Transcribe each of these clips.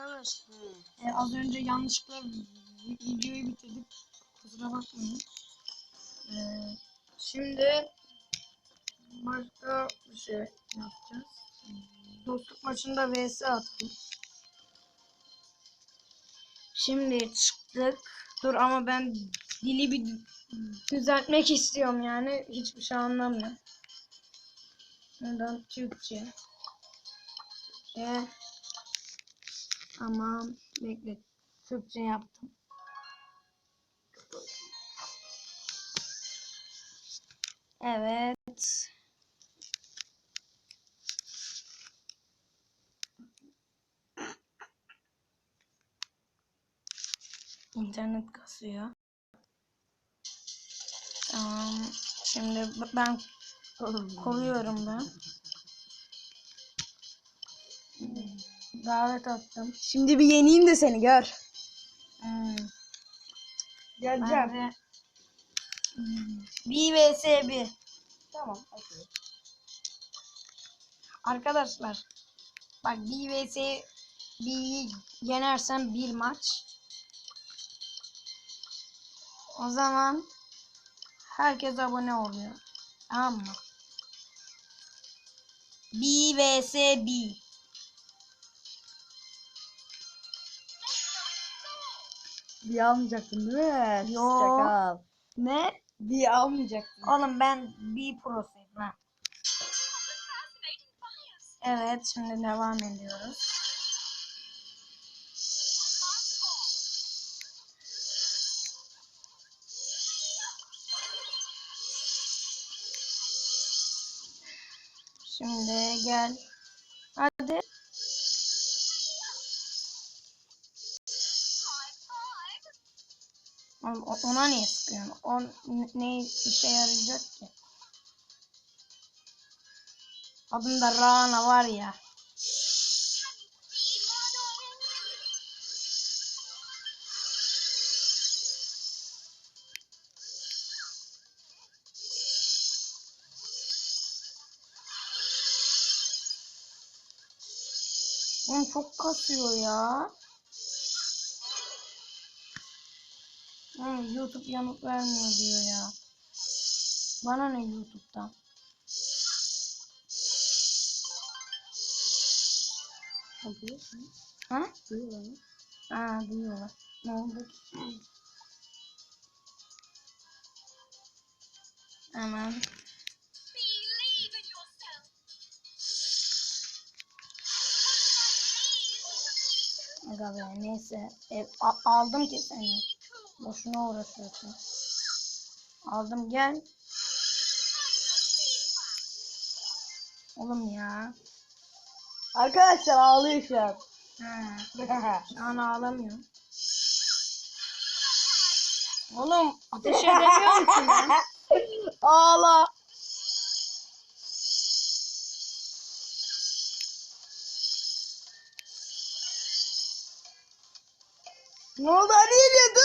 Arkadaşlar E, az önce yanlışlıkla videoyu bitirdik. Kusura bakmayın. E, şimdi başka bir şey yapacağız. Dostluk maçında vs attım. Şimdi çıktık. Dur ama ben dili bir düzeltmek istiyorum yani. Hiçbir şey anlamıyorum. Buradan Türkçe. Türkçe. Tamam. Bekle. Türkçe yaptım. Evet. İnternet kasıyor. Tamam. Şimdi ben koruyorum ben. Davet attım. Şimdi bir yeneyim de seni gör. Hmm. Geleceğim. Ben de hmm, 1 vs 1. Tamam. okey. Arkadaşlar bak 1 vs 1'yi yenersem bir maç. O zaman herkes abone oluyor. Tamam mı? 1 vs 1. Bir almayacaktın değil mi? Yo. Çakal. Ne? Bir almayacaktın. Oğlum ben bir prosuyum ha. Evet şimdi devam ediyoruz. Şimdi gel. Ona niye sıkıyorsun? O ne işe yarayacak ki? Adında Rana var ya. Oğlum çok kasıyor ya. Oğlum YouTube yanıt vermiyor diyor ya. Bana ne YouTube'dan? Yapıyorsun. Ha? Duyuyor Ha duyuyorlar. Ne oldu? ki? Hemen. Aga neyse. E, aldım ki seni. Boşuna uğraşıyorsun. Aldım gel. Oğlum ya. Arkadaşlar ağlıyor şu an. Ha, şu an ağlamıyorum. Oğlum ateş edemiyorum ki ben. Ağla. Ne oldu? Hani yeniyordun?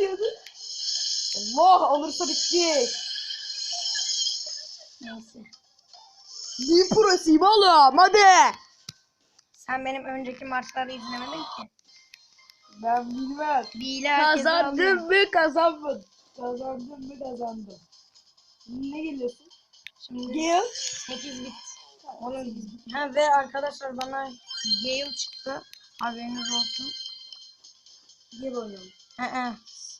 Yeniyordun? Allah olursa bitti. Neyse. Bir prosuyum oğlum hadi. Sen benim önceki maçları izlemedin ki. Ben bilmem. Bile. Kazandım mı kazanmadım. Kazandım mı kazandım. Ne geliyorsun? Şimdi Gel. 8 bit. Oğlum, ha, ve arkadaşlar bana Gale çıktı. Haberiniz olsun. Gel oynayalım. Ha, ha.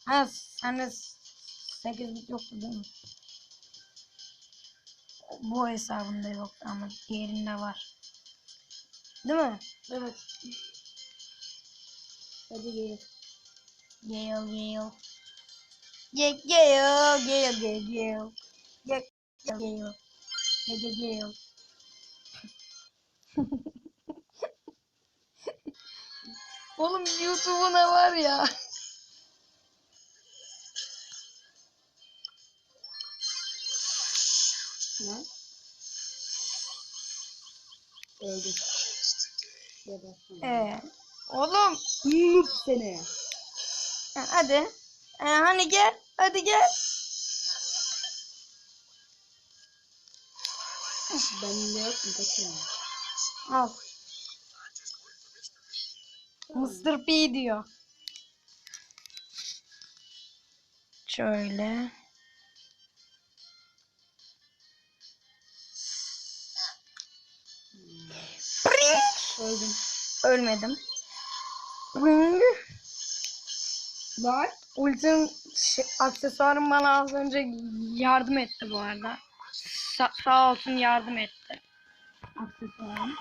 Ha sende 8 bit yoktu değil mi? Bu hesabında yoktu ama diğerinde var. Değil mi? Evet. Hadi gel. Gale, Gale. Gale, Gale, Gale, Gale, Gale. Gale, Gale. Gale, Gale. Oğlum YouTube'una var ya. Öldüm. Ee, oğlum Noob seni. ha, hadi. Ee, hani gel. Hadi gel. Bende yok mu kaçın? Al. Mr. P diyor. Şöyle. Öldüm. Ölmedim. Var. Ultim şey, aksesuarım bana az önce yardım etti bu arada. Sa- sağ olsun yardım etti. Aksesuarım.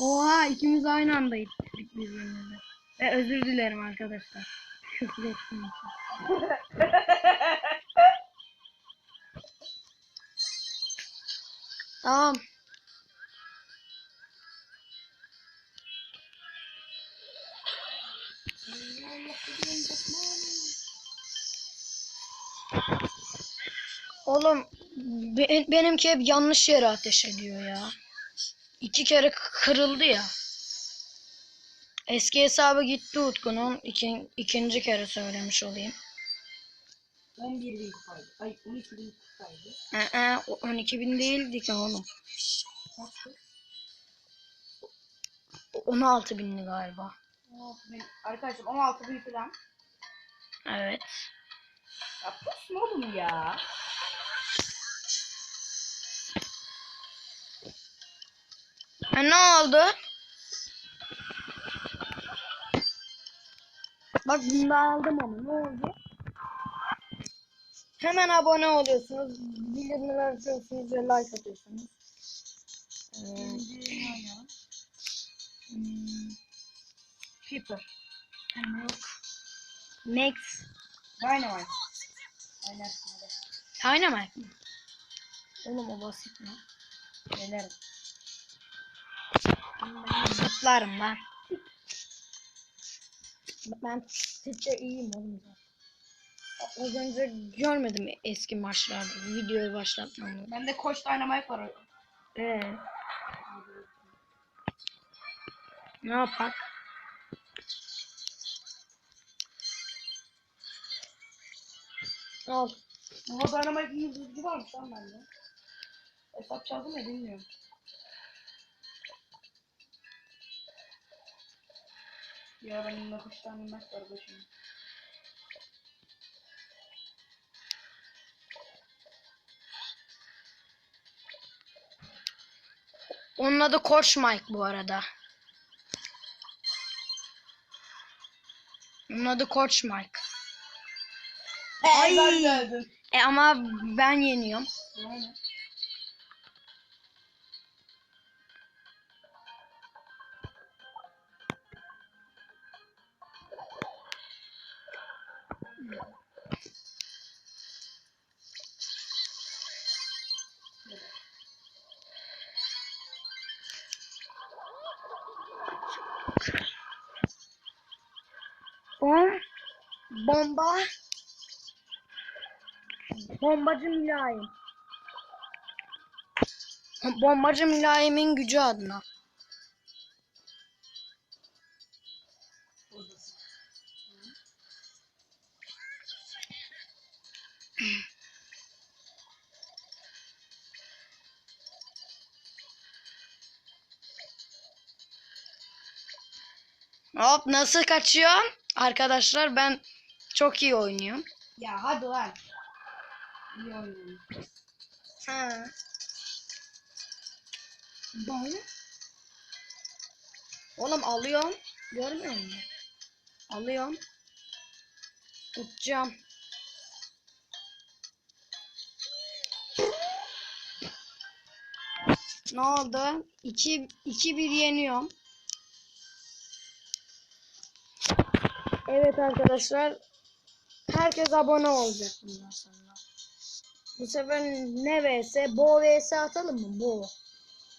Oha ikimiz aynı anda ittirdik birbirimizi. Ve özür dilerim arkadaşlar. Küfür için. Tamam. Oğlum be- benimki hep yanlış yere ateş ediyor ya. İki kere kırıldı ya. Eski hesabı gitti Utku'nun. İki, ikinci kere söylemiş olayım. 11 bin kupaydı. Ay 12 bin kupaydı. Ee, o 12 bin değildi ki oğlum. Nasıl? O 16 bindi galiba. 16 bin. Arkadaşlar 16 bin falan. Evet. Ya pus mu oğlum ya? Ha, ne oldu? Bak bunda aldım ama ne oldu? Hemen abone oluyorsunuz. Bildirimleri açıyorsunuz ve like atıyorsunuz. Şimdi oynuyor? hmm, ama yok. Max. Dynamite. Oynarsın hadi. Dynamite mi? Oğlum o basit mi? Denerim. Zıplarım lan. Ben Tit'te iyiyim oğlum. Az önce görmedim eski maçlarda. Videoyu başlatmamı. Bende Koç Dynamite var. Ee, ne yapak? Al. Ama Dynamite'in yıldızı varmış lan bende. Hesap çaldım ya bilmiyorum. Ya benim de Koç Dynamite var başımda. Onun adı Koç Mike bu arada. Onun adı Koç Mike. Ay. E ama ben yeniyorum. Yani. Bom. Bomba. Bombacı mülayim. Bombacı mülayimin gücü adına. Hop nasıl kaçıyor? Arkadaşlar ben çok iyi oynuyorum. Ya hadi lan. İyi oynuyorsun. Ha. Böyle. Oğlum alıyorum. Görmüyor musun? Alıyorum. Tutacağım. Ne oldu? 2 2 1 yeniyorum. Evet arkadaşlar. Herkes abone olacak bundan sonra. Bu sefer ne vs? Bo vs atalım mı? Bo.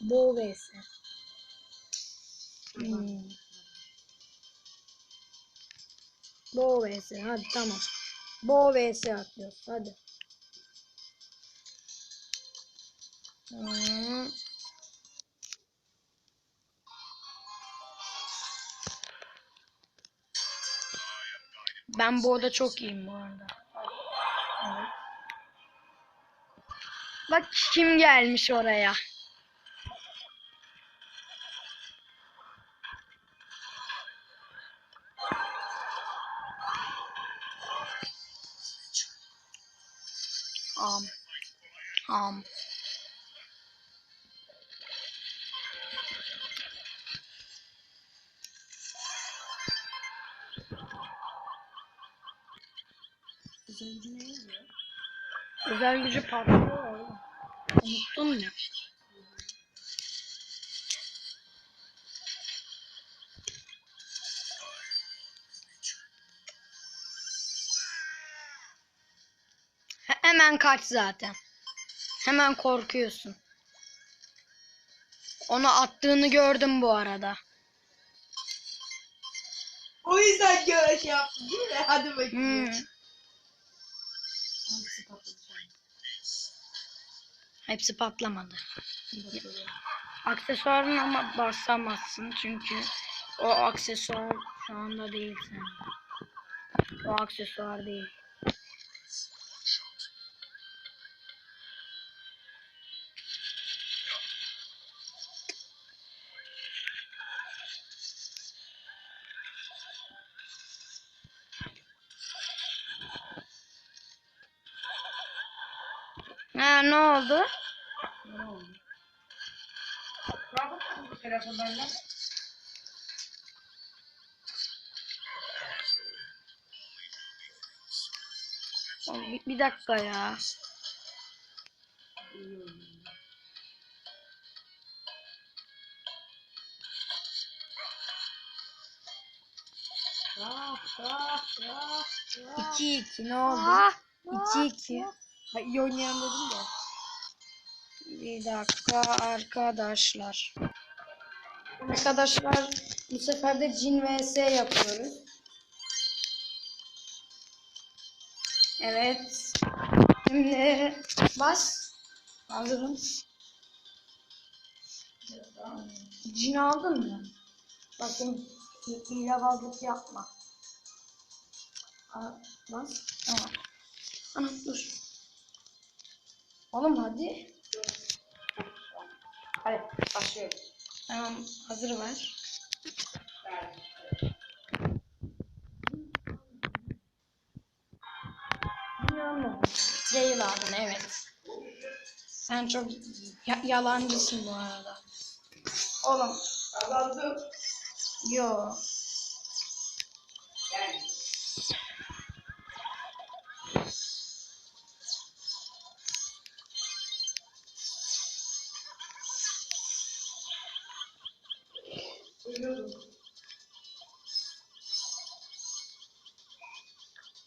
Bo vs. Hmm. Bo vs. Hadi tamam. Bo vs atıyoruz. Hadi. Hmm. Ben bu arada çok iyiyim bu arada. Evet. Bak kim gelmiş oraya. Ne? Özel gücü patlıyor. oğlum. Unuttun mu? He- Hemen kaç zaten. Hemen korkuyorsun. Onu attığını gördüm bu arada. O yüzden göre şey yaptım değil mi? Hadi bakayım. Hmm. Hangisi patladı? Hepsi patlamadı. Aksesuarını ama basamazsın çünkü o aksesuar şu anda değil sende. O aksesuar değil. Ha ne oldu? Ne oldu? Bir, bir dakika ya. İyi oynuyor. Ah, ah, ah, ah. 2-2 ne oldu? 2-2. Ha, iyi oynayan dedim de. Bir dakika arkadaşlar. Arkadaşlar bu sefer de cin vs yapıyoruz. Evet. Şimdi bas. Hazırım. Cin aldın mı? Bakın hilebazlık yapma. Bas. Tamam. Ana dur. Oğlum hadi. Hadi başlıyoruz. Tamam hazır ver. Değil abi evet. Sen çok ya- yalancısın bu arada. Oğlum Kazandım. yo.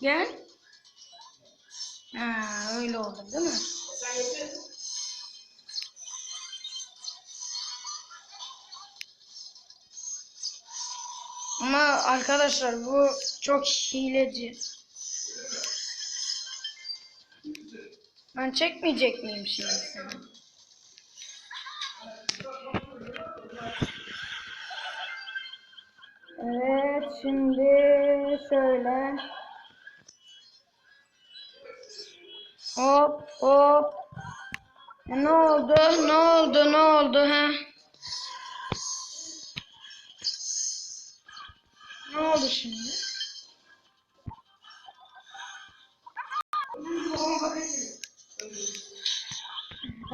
Gel. Ha öyle oldu değil mi? Ama arkadaşlar bu çok hileci. Ben çekmeyecek miyim şimdi? Evet şimdi şöyle. Hop hop. Ne oldu? Ne oldu? Ne oldu? Ha? Ne oldu şimdi?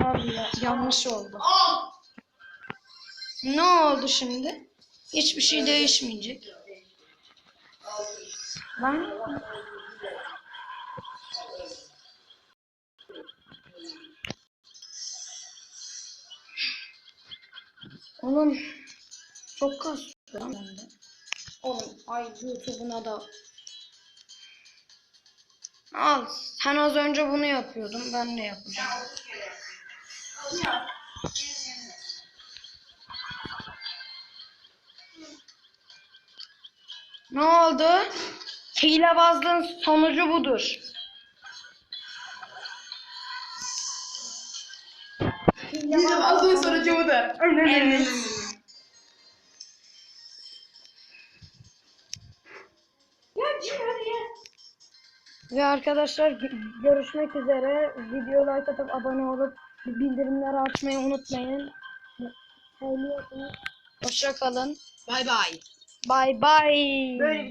Abi ya, yanlış oldu. Ne oldu şimdi? Hiçbir şey değişmeyecek. Lan. Oğlum çok kasıyor lan bende. Oğlum ay YouTube'una da Al. Sen az önce bunu yapıyordun. Ben de yapacağım. Ne oldu? Hilebazlığın sonucu budur. Yine aldığın sonucu bu da. Evet. Ya çık hadi ya. Ve arkadaşlar gö- görüşmek üzere. Video like atıp abone olup bildirimleri açmayı unutmayın. Hoşça kalın. Bay bay. Bye bye. Böyle